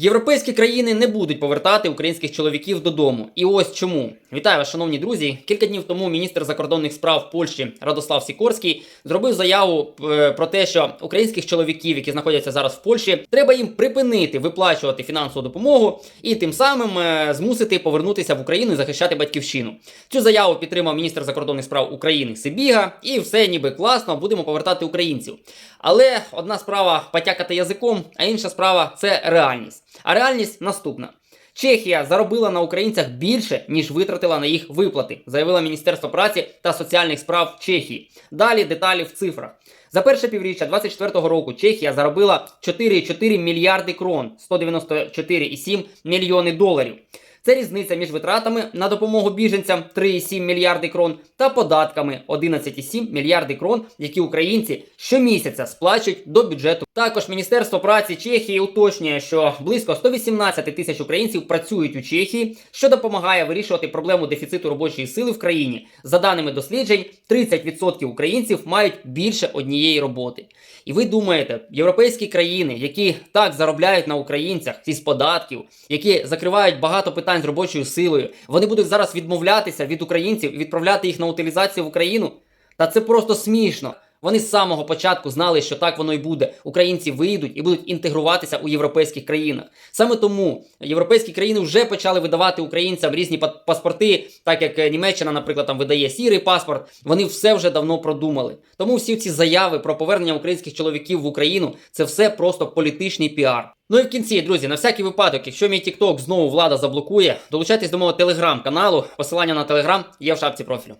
Європейські країни не будуть повертати українських чоловіків додому. І ось чому. Вітаю вас, шановні друзі. Кілька днів тому міністр закордонних справ Польщі Радослав Сікорський зробив заяву е, про те, що українських чоловіків, які знаходяться зараз в Польщі, треба їм припинити виплачувати фінансову допомогу і тим самим е, змусити повернутися в Україну і захищати батьківщину. Цю заяву підтримав міністр закордонних справ України Сибіга, і все ніби класно, будемо повертати українців. Але одна справа потякати язиком, а інша справа це реальність. А реальність наступна. Чехія заробила на українцях більше, ніж витратила на їх виплати, заявила Міністерство праці та соціальних справ Чехії. Далі деталі в цифрах. За перше півріччя 2024 року Чехія заробила 4,4 мільярди крон, 194,7 мільйони доларів. Це різниця між витратами на допомогу біженцям 3,7 мільярди крон та податками 11,7 мільярди крон, які українці щомісяця сплачують до бюджету. Також Міністерство праці Чехії уточнює, що близько 118 тисяч українців працюють у Чехії, що допомагає вирішувати проблему дефіциту робочої сили в країні. За даними досліджень, 30% українців мають більше однієї роботи. І ви думаєте, європейські країни, які так заробляють на українцях із податків, які закривають багато питань з робочою силою, вони будуть зараз відмовлятися від українців і відправляти їх на утилізацію в Україну? Та це просто смішно. Вони з самого початку знали, що так воно і буде. Українці вийдуть і будуть інтегруватися у європейських країнах. Саме тому європейські країни вже почали видавати українцям різні па- паспорти, так як е, Німеччина, наприклад, там видає сірий паспорт. Вони все вже давно продумали. Тому всі ці заяви про повернення українських чоловіків в Україну це все просто політичний піар. Ну і в кінці, друзі, на всякий випадок, якщо мій TikTok знову влада заблокує, долучайтесь до мого телеграм-каналу. Посилання на телеграм є в шапці профілю.